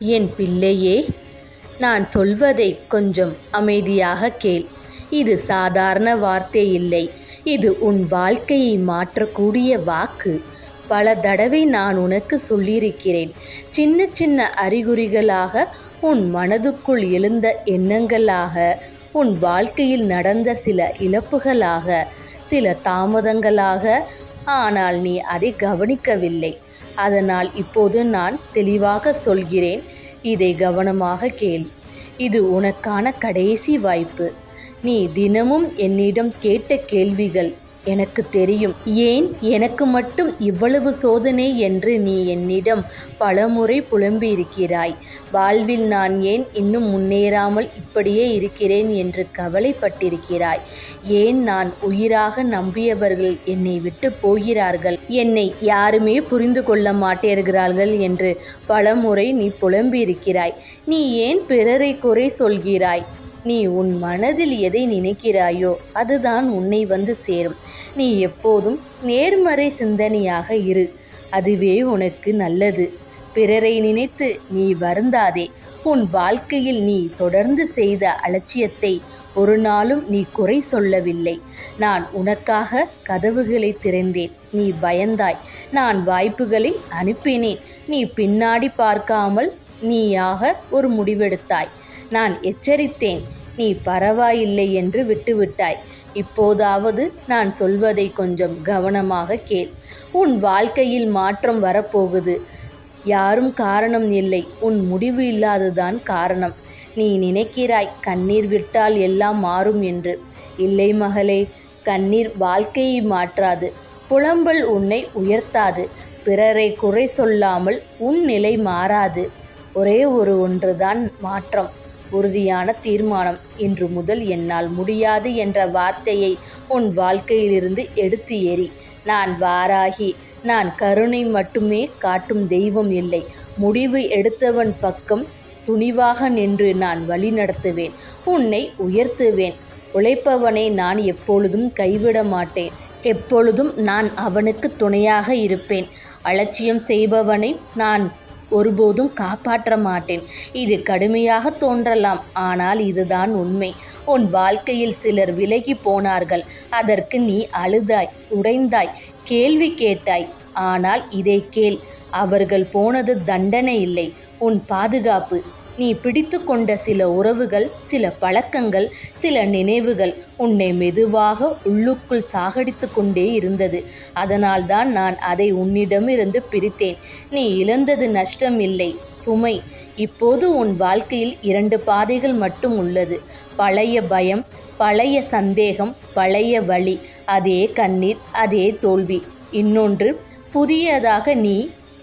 என் பிள்ளையே நான் சொல்வதை கொஞ்சம் அமைதியாக கேள். இது சாதாரண வார்த்தை இல்லை. இது உன் வாழ்க்கையை மாற்றக்கூடிய வாக்கு. பல தடவை நான் உனக்கு சொல்லியிருக்கிறேன். சின்ன சின்ன அறிகுறிகளாக உன் மனதுக்குள் எழுந்த எண்ணங்களாக உன் வாழ்க்கையில் நடந்த சில இழப்புகளாக சில தாமதங்களாக ஆனால் நீ அதை கவனிக்கவில்லை. அதனால் இப்போது நான் தெளிவாக சொல்கிறேன். இதை கவனமாக கேள். இது உனக்கான கடைசி வாய்ப்பு. நீ தினமும் என்னிடம் கேட்ட கேள்விகள் எனக்கு தெரியும். ஏன்? எனக்கு மட்டும் இவ்வளவு சோதனை என்று நீ என்னிடம் பலமுறை புலம்பியிருக்கிறாய். வாழ்வில் நான் ஏன் இன்னும் முன்னேறாமல் இப்படியே இருக்கிறேன் என்று கவலைப்பட்டிருக்கிறாய்? ஏன் நான் உயிராக நம்பியவர்கள் என்னை விட்டு போகிறார்கள்? என்னை யாருமே புரிந்து கொள்ள மாட்டேறுகிறார்கள் என்று பலமுறை நீ புலம்பியிருக்கிறாய். நீ ஏன் பிறரை குறை சொல்கிறாய்? நீ உன் மனதில் எதை நினைக்கிறாயோ அதுதான் உன்னை வந்து சேரும். நீ எப்போதும் நேர்மறை சிந்தனையாக இரு. அதுவே உனக்கு நல்லது. பிறரை நினைத்து நீ வருந்தாதே. உன் வாழ்க்கையில் நீ தொடர்ந்து செய்த அலட்சியத்தை ஒரு நாளும் நீ குறை சொல்லவில்லை. நான் உனக்காக கதவுகளை திறந்தேன். நீ பயந்தாய். நான் வாய்ப்புகளை அனுப்பினேன். நீ பின்னாடி பார்க்காமல் நீயாக ஒரு முடிவெடுத்தாய். நான் எச்சரித்தேன். நீ பரவாயில்லை என்று விட்டுவிட்டாய். இப்போதாவது நான் சொல்வதை கொஞ்சம் கவனமாக கேள். உன் வாழ்க்கையில் மாற்றம் வரப்போகுது. யாரும் காரணம் இல்லை. உன் முடிவு இல்லாததுதான் காரணம். நீ நினைக்கிறாய் கண்ணீர் விட்டால் எல்லாம் மாறும் என்று. இல்லை மகளே கண்ணீர் வாழ்க்கையை மாற்றாது. புலம்பல் உன்னை உயர்த்தாது. பிறரை குறை சொல்லாமல் உன் நிலை மாறாது. ஒரே ஒரு ஒன்றுதான் மாற்றம் உறுதியான தீர்மானம். இன்று முதல் என்னால் முடியாது என்ற வார்த்தையை உன் வாழ்க்கையிலிருந்து எடுத்து எறி நான் வாராகி நான் கருணை மட்டுமே காட்டும் தெய்வம் இல்லை. முடிவு எடுத்தவன் பக்கம் துணிவாக நின்று நான் வழி நடத்துவேன் உன்னை உயர்த்துவேன். உழைப்பவனை நான் எப்பொழுதும் கைவிட மாட்டேன் எப்பொழுதும் நான் அவனுக்கு துணையாக இருப்பேன். அலட்சியம் செய்பவனை நான் ஒருபோதும் காப்பாற்ற மாட்டேன். இது கடுமையாக தோன்றலாம். ஆனால் இதுதான் உண்மை. உன் வாழ்க்கையில் சிலர் விலகி போனார்கள். அதற்கு நீ அழுதாய் உடைந்தாய் கேள்வி கேட்டாய். ஆனால் இதை கேள். அவர்கள் போனது தண்டனை இல்லை. உன் பாதுகாப்பு. நீ பிடித்து கொண்ட சில உறவுகள் சில பழக்கங்கள் சில நினைவுகள் உன்னை மெதுவாக உள்ளுக்குள் சாகடித்து கொண்டே இருந்தது. அதனால்தான் நான் அதை உன்னிடமிருந்து பிரித்தேன். நீ இழந்தது நஷ்டம் இல்லை. சுமை இப்போது உன் வாழ்க்கையில் இரண்டு பாதைகள் மட்டும் உள்ளது. பழைய பயம் பழைய சந்தேகம் பழைய வழி அதே கண்ணீர் அதே தோல்வி. இன்னொன்று புதியதாக நீ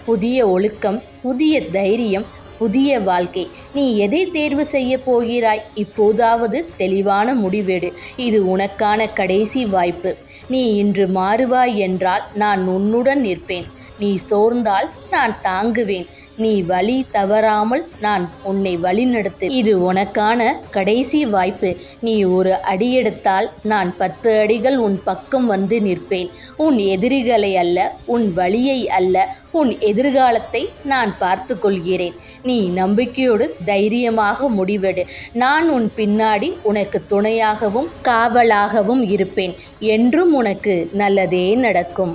புதிய ஒழுக்கம் புதிய தைரியம் புதிய வாழ்க்கை. நீ எதை தேர்வு செய்ய போகிறாய்? இப்போதாவது தெளிவான முடிவெடு. இது உனக்கான கடைசி வாய்ப்பு. நீ இன்று மாறுவாய் என்றால் நான் உன்னுடன் நிற்பேன். நீ சோர்ந்தால் நான் தாங்குவேன். நீ வழி தவறாமல் நான் உன்னை வழிநடத்து. இது உனக்கான கடைசி வாய்ப்பு. நீ ஒரு அடியெடுத்தால் நான் பத்து அடிகள் உன் பக்கம் வந்து நிற்பேன். உன் எதிரிகளை அல்ல உன் வழியை அல்ல உன் எதிர்காலத்தை நான் பார்த்து கொள்கிறேன். நீ நம்பிக்கையோடு தைரியமாக முடிவெடு. நான் உன் பின்னாடி உனக்கு துணையாகவும் காவலாகவும் இருப்பேன். என்றும் உனக்கு நல்லதே நடக்கும்.